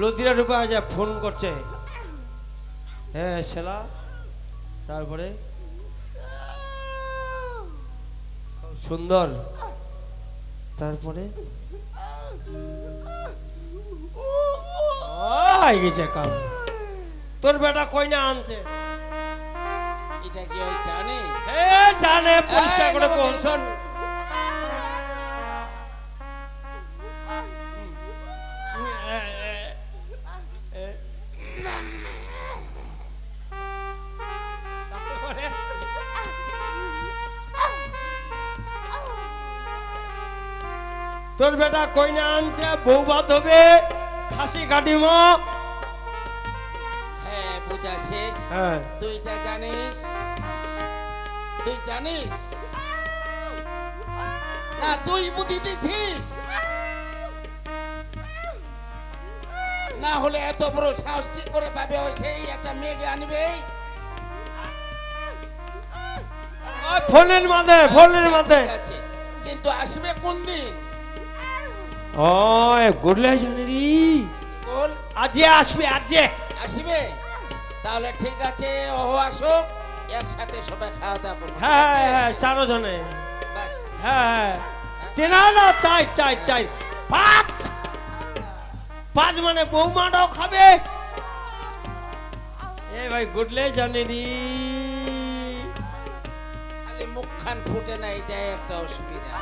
লদিরা রূপে আজ ফোন করছে। হ্যাঁ সেলা তারপরে? সুন্দর। তারপরে? গেছে কাম তোর বেটা কইনা আনছে? এটা কি ওই জানে? এ জানে পরিষ্কার করে এই, তোর বেটা কইনা আনছে বউ ভাত হবে খাসি কাটিম। হ্যাঁ বোঝা শেষ। হ্যাঁ। তুইটা জানিস? তুই জানিস? না তুই বুদ্ধি দিছিস? না হলে এত বড় সাহস কি করে পাবে? ওই সেই একটা মেয়েকে আনবে? ওই ফোনের মাঝে ফোনের মাঝে। ঠিক আছে। কিন্তু আসবে কোন দিন? ওই গুডলে জানি রে বল আজে আসবে আজে। আসবে? তাহলে ঠিক আছে ও আসুক একসাথে সবাই খাওয়া দাওয়া করব। হ্যাঁ? হ্যাঁ চারো জনে ব্যাস। হ্যাঁ হ্যাঁ। কেনা না চাই চাই চাই। পাঁচ। পাঁচ মানে বৌমাটাও খাবে। এ ভাই গুডলে জানি রে খালি মুখ খান ফুটে না এটাই একটা অসুবিধা।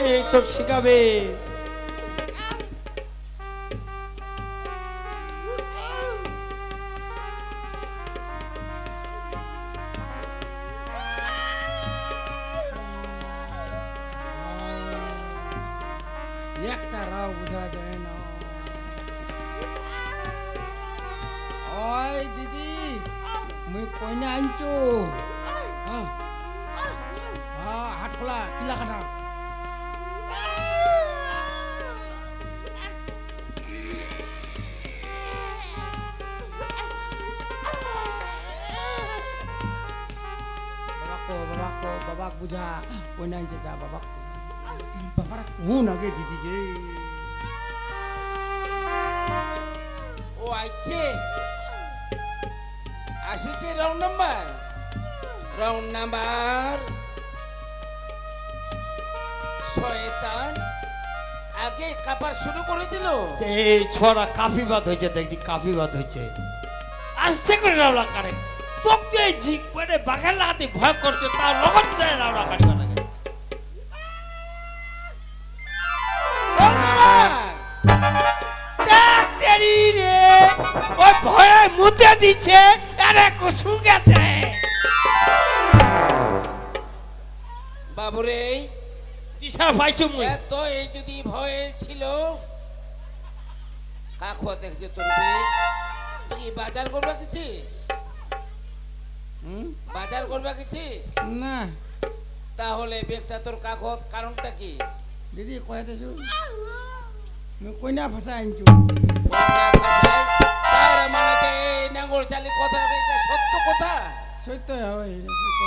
এই তো শিখাবে। একটা রাও বোঝা যায় না। ওই দিদি, মুই কইনা আনছো। হ্যাঁ। হ্যাঁ হাট খোলা টিলা কাটা বাবাকো বুঝা কইনা আনছে যা বাবাক বাবারা কোন আগে দিদিকে ও আইছে আসিছে রাউন্ড নাম্বার রাউন্ড নাম্বার শয়তান আগে কাপার শুরু করে দিল এই ছড়া কাফি বাদ হয়েছে, দেখি কাফি বাদ হয়েছে। আসতে করে রাওলা কারে। তোকে এই ঝিক মানে বাঘের লাগাতে ভয় করছে তার লগত চায় রাওলা কাটিবা লাগে রাউন্ড নাম্বার দেখ তেরি রে ওই ভয়ে মুতে দিচ্ছে আরে কুসুম গেছে। বাবুরে দিশা পাইছু মুই এত এই যদি ভয় ছিল কাকু দেখছে তোর তুই বাজার করবা হুম বাজার করবা গেছিস? না। তাহলে বেগটা তোর কাকু কারণটা কি? দিদি কয়াতেছো মুই কইনা ভাষা আনছো। কন্যা তার মানে যে এই নাঙ্গল চালি কথাটা এটা সত্য কথা? সত্য হয় সত্য।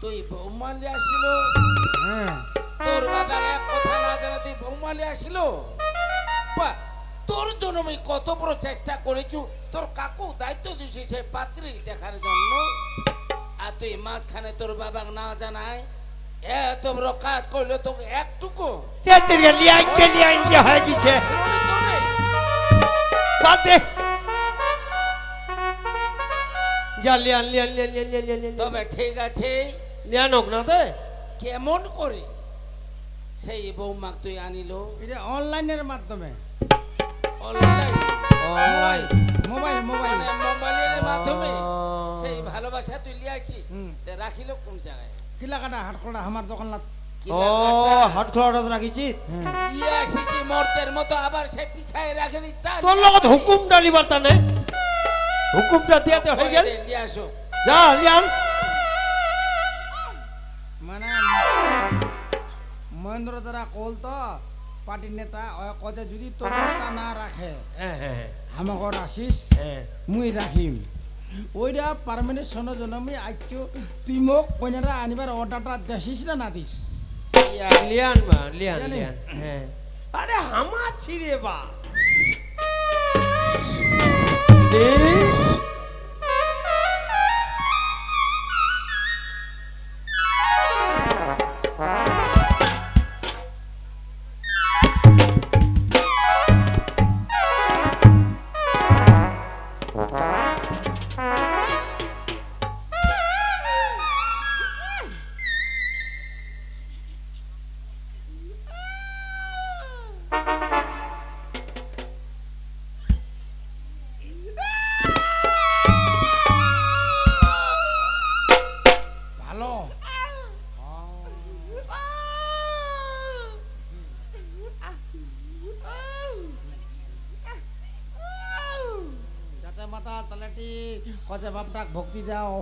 তুই আসিল? হ্যাঁ। তোর বাবা এক কথা না জানা তুই তোর জন্য আমি কত বড় চেষ্টা করেছু তোর কাকু দায়িত্ব দিছি সে পাত্রী দেখার জন্য। আর তুই মাঝখানে তোর বাবা না জানায় এত বড় কাজ করলে তোকে একটুকু। লিয়াইছে লিয়াইছে হয়ে গেছে। তবে ঠিক আছে। লিয়ান হোক না দে কেমন করে? সেই বৌমাক তুই আনিল। এটা অনলাইনের মাধ্যমে। অনলাইন অনলাইন মোবাইল মোবাইল মানে মোবাইলের মাধ্যমে সেই ভালোবাসা তুই লিয়াইছিস রাখিল কোন জায়গায় কিলা কাটা হাট খোলা আমার দোকান হ্যাঁ ইয়ে মর্তের মতো আবার সে পিছায় রাখে দি চাল তোর লগত তানে হুকুমটা দিয়াতে হয়ে গেল লিয়ে মানে মহেন্দ্র দ্বারা কল তো পার্টির নেতা কজে যদি তোরটা না রাখে হ্যাঁ হ্যাঁ আমাকে রাখিস হ্যাঁ। মুই রাখিম। ওইটা পারমানেন্ট শোনো জন্য আমি আইছো তুই মোক কইনাটা আনিবার অর্ডারটা দেখিস না না দিস? লিয়ান মা লিয়ান লিয়ান হ্যাঁ। আরে হামা ছিড়ে বা। কজে বাপটাক ভক্তি দাও।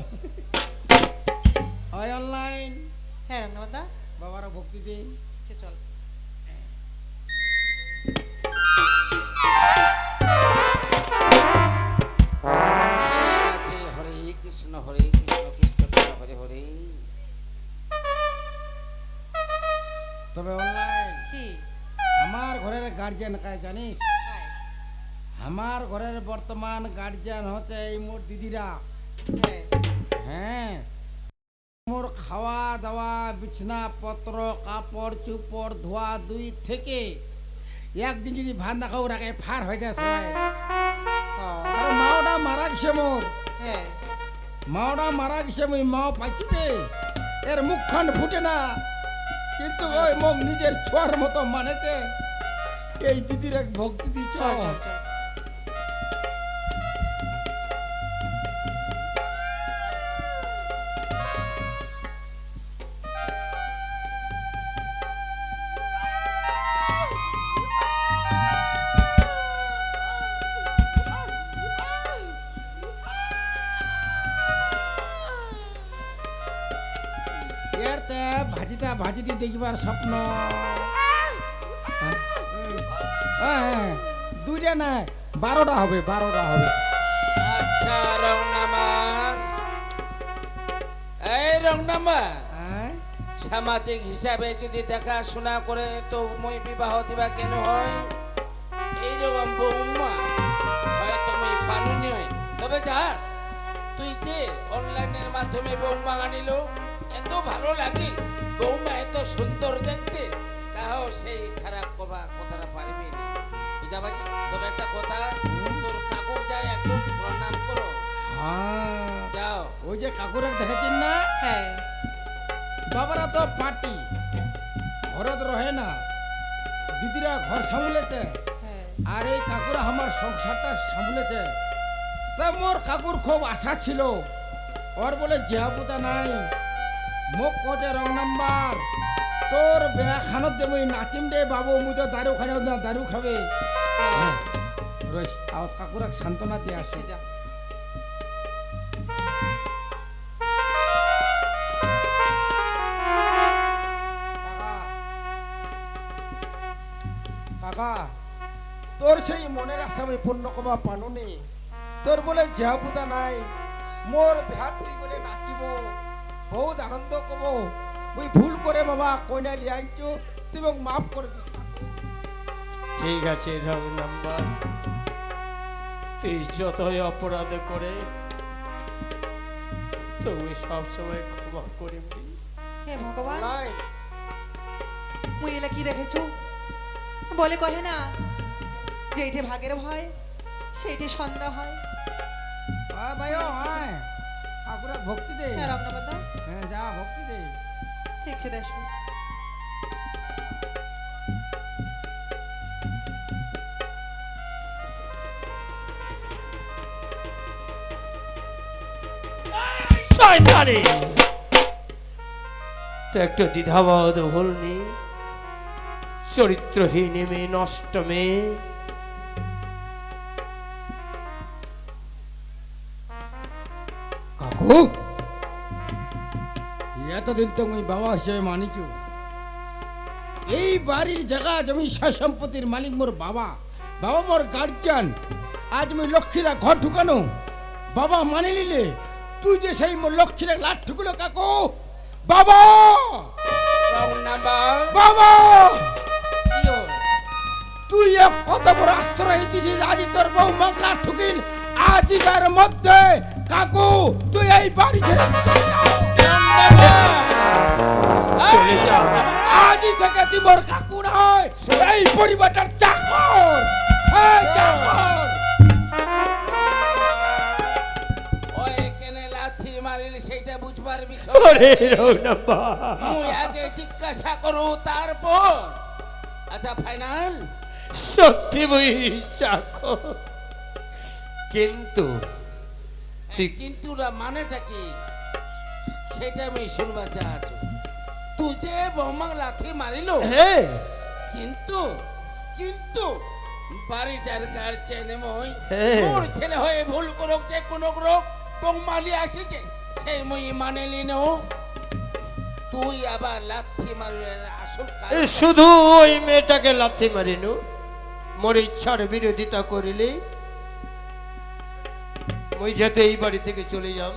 হয় অনলাইন। হ্যাঁ রঙ্গনাথদা বাবারা ভক্তি দে। আচ্ছা চল। হরে কৃষ্ণ হরে কৃষ্ণ কৃষ্ণ কৃষ্ণ হরে হরে। তবে অনলাইন। কি? আমার ঘরের গার্জিয়ান কায় জানিস? আমার ঘরের বর্তমান গার্জিয়ান হচ্ছে এই মোর দিদিরা। হ্যাঁ। হ্যাঁ। মোর খাওয়া দাওয়া বিছনা পত্র কাপড় চুপড় ধোয়া দুই থেকে একদিন যদি ভাত না খাও রাখে ফার হয়ে যায় সবাই। মাওটা মারা গেছে মোর। হ্যাঁ। মাওটা মারা গেছে মুই মাও পাইছি দে এর মুখখান ফুটে না। কিন্তু ওই মোক নিজের ছোয়ার মতো মানেছে। এই দিদির এক ভক্তি দিচ্ছ। দেখিবার স্বপ্ন। হ্যাঁ? হ্যাঁ, দুইটা না বারোটা হবে বারোটা হবে। আচ্ছা রংনামা। এই রংনামা হ্যাঁ? সামাজিক হিসাবে যদি দেখাশোনা করে তো মই বিবাহ দিবা কেন হয়? এইরকম বৌমা হয়তো মই পানুনি হয়। তবে যা তুই যে অনলাইনের মাধ্যমে বৌমা আনিল এত ভালো লাগিল বৌমা এত সুন্দর দেখতে তাও সেই খারাপ কবা কথাটা পারবি না। বুঝাবাজি? তবে একটা কথা তোর কাকুর যায় একটু প্রণাম করো। হ্যাঁ। যাও। ওই যে কাকুরা দেখেছেন না? হ্যাঁ। বাবারা তো পার্টি। ঘরত রহে না। দিদিরা ঘর সামলেছে। হ্যাঁ। আর এই কাকুরা আমার সংসারটা সামলেছে। তা মোর কাকুর খুব আশা ছিল। ওর বলে জিয়াপুতা নাই। মোক কজে রং নাম্বার তোর বেয়া খানত যে মুই নাচিম দে বাবু মুই তো দারু খাই না দারু খাবে। রইস আও কাকুরাক সান্ত্বনা দিয়ে আসি কাকা তোর সেই মনের আশা আমি পূর্ণ কবা পানুনি। তোর বলে জিয়াপুতা নাই। মোর বিহাত তুই বলে নাচিব। বহুত আনন্দ কব মুই ভুল করে বাবা কইনা লিয়াইছো তুই মোক মাফ করে দিস ঠিক আছে রং নাম্বার। তুই যতই অপরাধ করে তুমি সবসময় ক্ষমা করিবি। হে ভগবান নাই, মুই এলা কি দেখেছ? বলে কহে না যেইটে ভাগের ভয় সেইটে সন্ধ্যা হয়। আয় ভাই আয় ভক্তি দে। হ্যাঁ হ্যাঁ যা ভক্তি দে। ঠিক আছে দেশ শয়তানি! তো একটু দ্বিধাবোধ ভুলনি চরিত্রহীন মেয়ে নষ্ট মেয়ে। এতদিন তো মুই বাবা হিসেবে মানিছু এই বাড়ির জায়গা জমি সয় সম্পত্তির মালিক মোর বাবা। বাবা মোর গার্জিয়ান আজ মুই লক্ষ্মীরা ঘর ঢুকানো। বাবা মানে নিলে তুই যে সেই লক্ষ্মীর লাঠুগুলো কাকু। বাবা! বাবা! তুই কত বড় আশ্রয় দিছিস আজি তোর বউ মাগলা ঠুকিল আজিকার মধ্যে কাকু তুই এই বাড়ি ছেড়ে চলে যাও চলে যা। আজই থেকে তুই মোর কাকু নয় এই পরিবারটার চাকর। চাকর। সেইটা বুঝবার বিষয়। মুই আগে জিজ্ঞাসা করু তারপর? আচ্ছা ফাইনাল? সত্যি বই চাকো কিন্তু কিন্তু মানেটা কি? সেটা আমি শুনবা চাচ্ছি। তুই যে বৌমাক লাথি মারিল কিন্তু কিন্তু বাড়িটার গার্জেন মই। তোর ছেলে হয়ে ভুল করুক যে কোনো করুক বৌমালি আসিছে সেই মই মানে লিন তুই আবার লাথি মারলে আসল শুধু ওই মেয়েটাকে লাথি মারিনু। মোর ইচ্ছার বিরোধিতা করিলে। মই যাতে এই বাড়ি থেকে চলে যাম।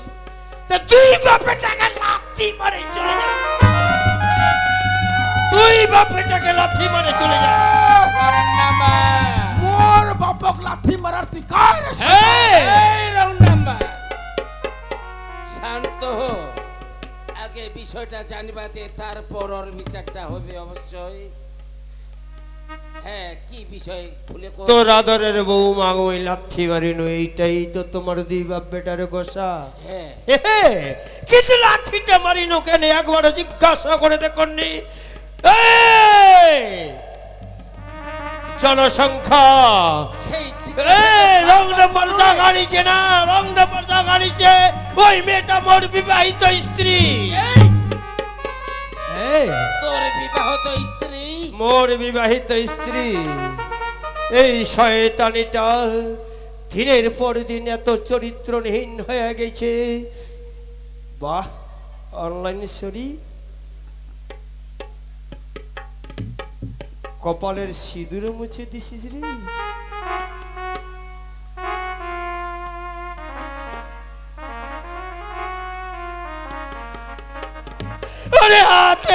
তা তুই বাপেটাকে লাথি মারে চলে যা। তুই বাপেটাকে লাথি মারে চলে যা। মোর বাপক লাথি মারার তুই কায় রে এই! রাউন্ড নাম্বার শান্ত হো। আগে বিষয়টা জানিবাতে তারপর ওর বিচারটা হবে অবশ্যই। হ্যাঁ কি বিষয়? খুলে বউ মাগো ওই লাথি মারিনু এইটাই তো তোমার দুই বাপ বেটারে গোসা। হ্যাঁ। কিন্তু লাঠিটা মারিনো কেন? একবারও জিজ্ঞাসা করে দেখনি জনসংখ্যা। রং নম্বর জাগা নিচে না রং নম্বর জাগা নিচে। ওই মেয়েটা মোর বিবাহিত স্ত্রী। মোর বিবাহিত স্ত্রী। এই শয়তানিটা দিনের পর দিন এত চরিত্রহীন হয়ে গেছে। বাহ, অনলাইন সরি কপালের সিঁদুর মুছে দিছিস রে।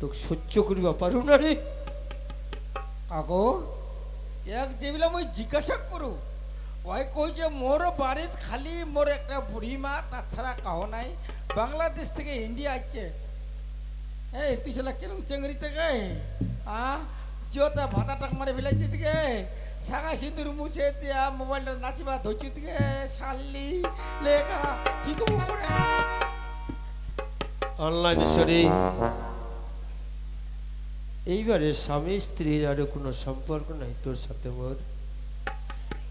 তোকে সহ্য করিবা পারু না রে। কাকু এক যেবিলা মই জিজ্ঞাসা করু, ওই কই যে মোর বাড়িত খালি মোর একটা বুড়ি মা তাছাড়া কাহ নাই, বাংলাদেশ থেকে ইন্ডিয়া আসছে এই, তুই সেলা কেরম চেঙ্গরি থেকে আ? জিওতে ভাতা টাক মারে ফেলাইছে দিকে। সাগা সিঁদুর মুছে দিয়া মোবাইলটা নাচিবা ধরছি দিকে। শাল্লি লেখা কি কবু করে অনলাইন সরি এইবারে স্বামী স্ত্রীর আর কোনো সম্পর্ক নাই তোর সাথে মোর?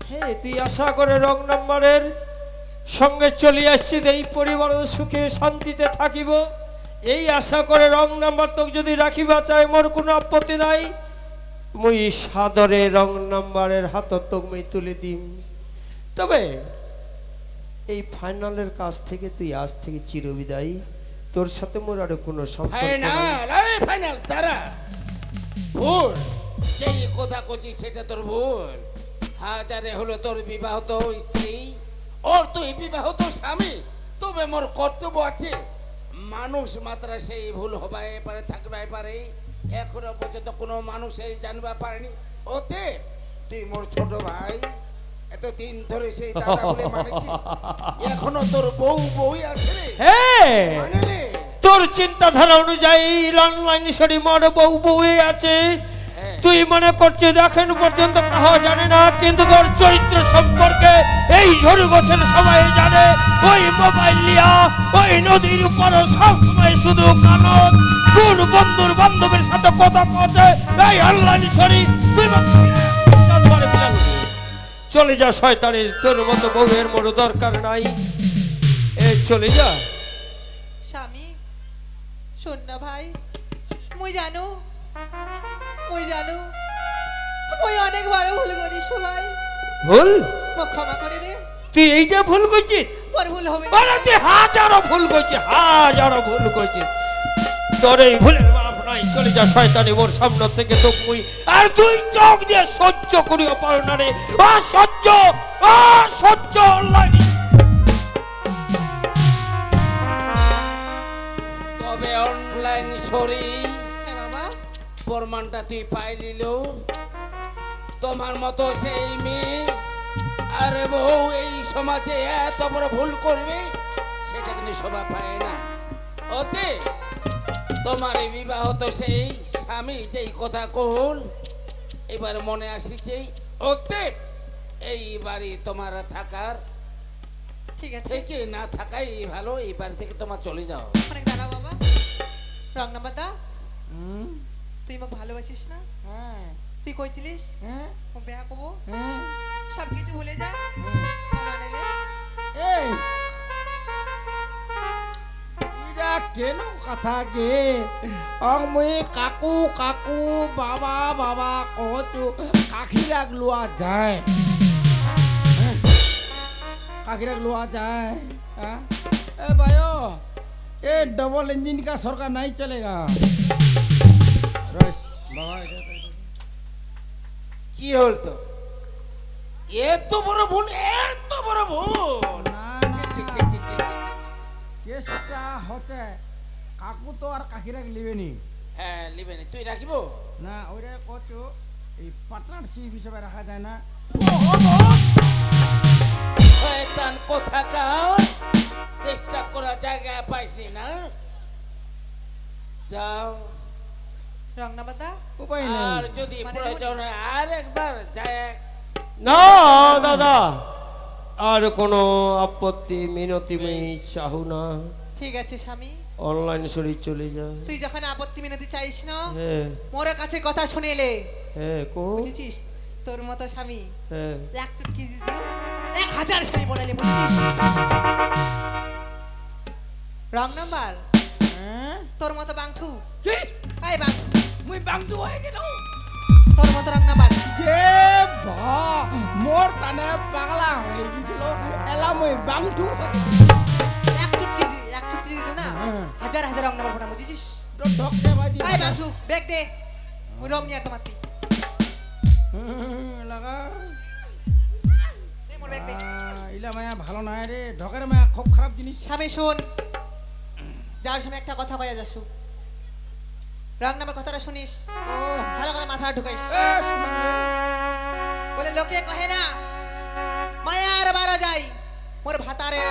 হ্যাঁ তুই আশা করে রং নাম্বারের সঙ্গে চলে আসছি এই পরিবার সুখে শান্তিতে থাকিব। এই আশা করে রং নাম্বার তোকে যদি রাখিবা চাই মোর কোনো আপত্তি নাই। মুই সাদরে রং নাম্বারের হাত তোকে মুই তুলে দিম। তবে এই ফাইনালের কাছ থেকে তুই আজ থেকে চিরবিদায়ী। তোর সাথে মোর আর কোনো সম্পর্ক নাই। ফাইনাল ফাইনাল তারা ভুল। যেই কথা কছি সেটা তোর ভুল। হাজারে হলো তোর বিবাহিত স্ত্রী ওর তুই বিবাহিত স্বামী তবে মোর কর্তব্য আছে মানুষ মাত্রা সেই ভুল হবাই পারে থাকবে পারে। এখনও পর্যন্ত কোনো মানুষ এই জানবা পারেনি। ওতে তুই মোর ছোট ভাই এত দিন ধরে সেই দাদা বলে মানেছিস এখনও তোর বউ বউই আছে রে। হ্যাঁ মানেলে তোর চিন্তাধারা অনুযায়ী অনলাইন সরি মোর বউ বউয়ে আছে। হ্যাঁ। তুই মনে করছিস দেখেন পর্যন্ত কাহা জানে না কিন্তু তোর চরিত্র সম্পর্কে এই ঝড়ু বছর সবাই জানে। ওই মোবাইল লিয়া ওই নদীর উপর সব সময় শুধু কানন। কোন বন্ধুর বান্ধবের সাথে কথা পৌঁছে এই অনলাইন তুই চলে যা শয়তানের তোর মতো বউয়ের মোর দরকার নাই। এই চলে যা। শোন না ভাই। মুই জানো মুই জানো মুই অনেক বড় ভুল করিস ভাই। ভুল? ক্ষমা করে দে। তুই এইটা ভুল করছিস? পর ভুল হবে বলে তুই হাজারো ভুল করছিস হাজারো ভুল করছিস। তোর এই ভুলের মাপ নাই চলে যা শয়তানি মোর সামনে থেকে তো মুই আর তুই চোখ দিয়ে সহ্য করিও পারো না রে। অসহ্য অসহ্য লাগে অনলাইন সরি হ্যাঁ প্রমাণটা তুই পাইলিল তোমার মতো সেই মেয়ে। আরে বউ এই সমাজে এত বড় ভুল করবে সেটা কিন্তু সবাই পায় না। ওতে তোমার এই বিবাহ তো সেই স্বামী যেই কথা কহল এবার মনে আসিছে ওতে এই বাড়ি তোমার থাকার ঠিক আছে। না থাকাই ভালো এই বাড়ি থেকে তোমার চলে যাও বাবা। রং নাম্বার তুই আমাকে ভালোবাসিস না? হ্যাঁ। তুই কইছিলিস হ্যাঁ। ও বেহা কব? সব কিছু ভুলে যা। মানেলে এই। কেন কথা গে? অং মুই কাকু কাকু বাবা বাবা কচু কাকি লাগল আর যায়। হ্যাঁ। কাকি লাগল আর যায়। হ্যাঁ। এ বায়ো ए डबल इंजन का सरकार नहीं चलेगा কি হল তো? এত বড় ভুল এত বড় ভুল। কেসটা হচ্ছে কাকু তো আর কাকিরাক লিবেনি হ্যাঁ লিবেনি তুই রাখিব? না ওইটা কচু এই পার্টনারশিপ হিসেবে রাখা যায় না। কোথাকার? ডিস্টার্ব করার জায়গা পাইসনি না। যাও। আর যদি মানে প্রয়োজন আর একবার যায়। না দাদা। আর কোনো আপত্তি মিনতি চাহু না। ঠিক আছে স্বামী। অনলাইন সরি চলে যা তুই যখন আপত্তি মিনতি চাইস না হ্যাঁ। মোর কাছে কথা শুনেলে হ্যাঁ কো। বুঝেছিস? তোর মতো স্বামী। হ্যাঁ। এক চুটকি দিও এক হাজার স্বামী বলাইলে বুঝেছিস? Wrong number? তোর মতো কি এই বাংঠু মুই বাংটু হয়ে গেল তোর মতো রং নাম্বার গে বা মোর তানে পাগলা হয়ে গেছিল এলা মুই বাংটু এক চুটকি দি এক চুটকি দিত না। হাজার হাজার রং নাম্বার ফোটা বুঝেছিস ঢকতে বাজি এই বাংঠু বেগ দে ওই রম নিয়ে তোমার লাগা দে দে ইলা মায়া ভালো নয় রে ঢকের মায়া খুব খারাপ জিনিস স্বামী শোন যার সময় একটা কথা কয়া যাসু রং নামের কথাটা শুনিস? ভালো করে মাথা ঢুকাইস। এ শোনা রে। বলে লোকে কহে না মায়ার বারো যাই মোর ভাতারে।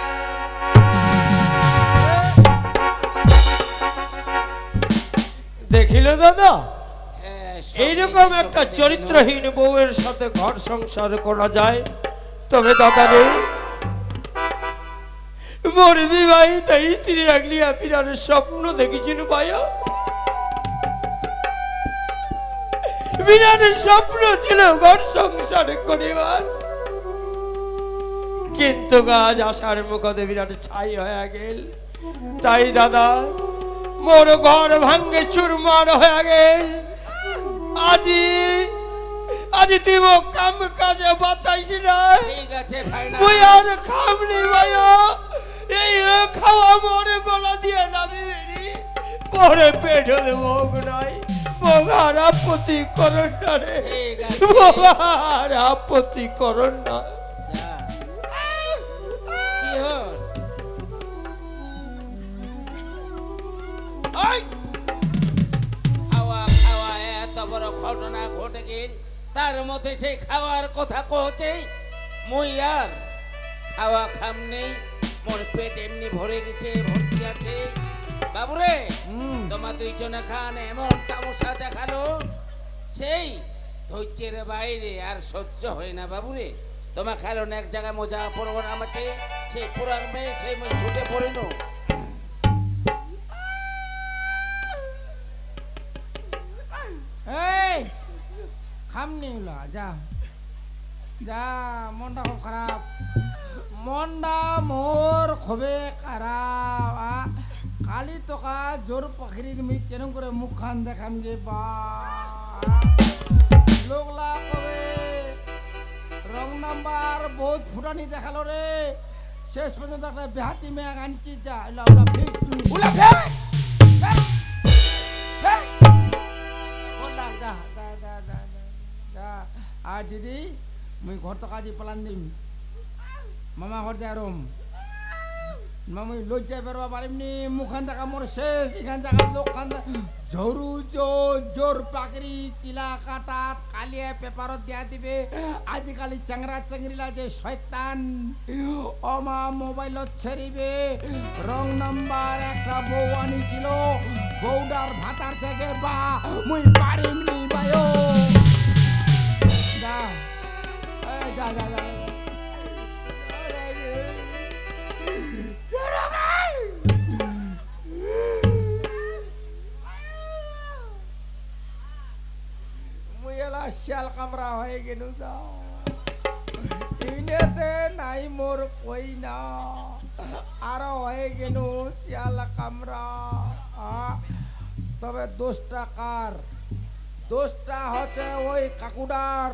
দেখিলে দাদা হ্যাঁ এইরকম একটা চরিত্রহীন বউয়ের সাথে ঘর সংসার করা যায়। তবে দাদা রে মোর বিবাহিত স্ত্রী রাখলি আপিরার স্বপ্ন দেখেছিল ভাইয়া বিরাট স্বপ্ন ছিল ঘর সংসার করিবার। কিন্তু গাছ আসার মুখতে বিরাট ছাই হয়ে গেল। তাই দাদা মোর ঘর ভাঙ্গে চুরমার হয়ে গেল। আজি আজি মো কাম কাজে বাতাইস না ঠিক আছে ভাই না মুই আর খামনি ভাইয়া এই খাওয়া মোরে গলা দিয়ে নামি বেরি। পরে পেটে মুখ নাই। মোগার আপত্তি করন না রে। মোগার আপত্তি করন না। যা। কি হল? ওই! খাওয়া খাওয়া এত বড় ঘটনা ঘটে গেল তার মধ্যে সেই খাওয়ার কথা কহছে মুই আর খাওয়া খাম নেই। মোর পেট এমনি ভরে গেছে ভর্তি আছে। বাবুরে। তোমার দুইজনে খান এমন তামসা দেখাল। সেই ধৈর্যের বাইরে আর সহ্য হয় না বাবুরে। তোমার খেলো না এক জায়গায় মজা প্রোগ্রাম আছে সেই প্রোগ্রামে সেই ছুটে পড়িল খামনি যা। যা মনটা খুব খারাপ। মনটা মোর খারাপ আ। কালি টকা জোর পাখির মি কেরম করে মুখ খান দেখাম বা। লোকলা কবে? রং নাম্বার বহুত ফুটানি দেখাল রে। শেষ পর্যন্ত একটা বেহাতি মেয়ে আনছি যা ওলা যা যা যা যা যা, যা। আর দিদি মুই ঘর তো কাজে পালান দিম। মামা ঘর যাই রুম মামুই লজ্জায় বেরোবা পারিমনি মুখান দেখা মোর শেষ, এখান জায়গা লোক খান ঝরু জোর পাকড়ি তিলা, কাটাত, কালিয়ে পেপারত দিয়া দিবে। আজিকালি চাংরা চাংরিলা যে শয়তান। অমা মোবাইলত ছেড়িবে। রং নাম্বার একটা বউ আনিছিল। বউডার ভাতার থেকে বা, মুই পারিমনি বায়ো। যা যা যা। যা শিয়াল কামরা হয়ে গেল যা ইনেতে নাই মোর কই না আরও হয়ে গেল শিয়াল কামরা তবে দোষটা কার দোষটা হচ্ছে ওই কাকুডার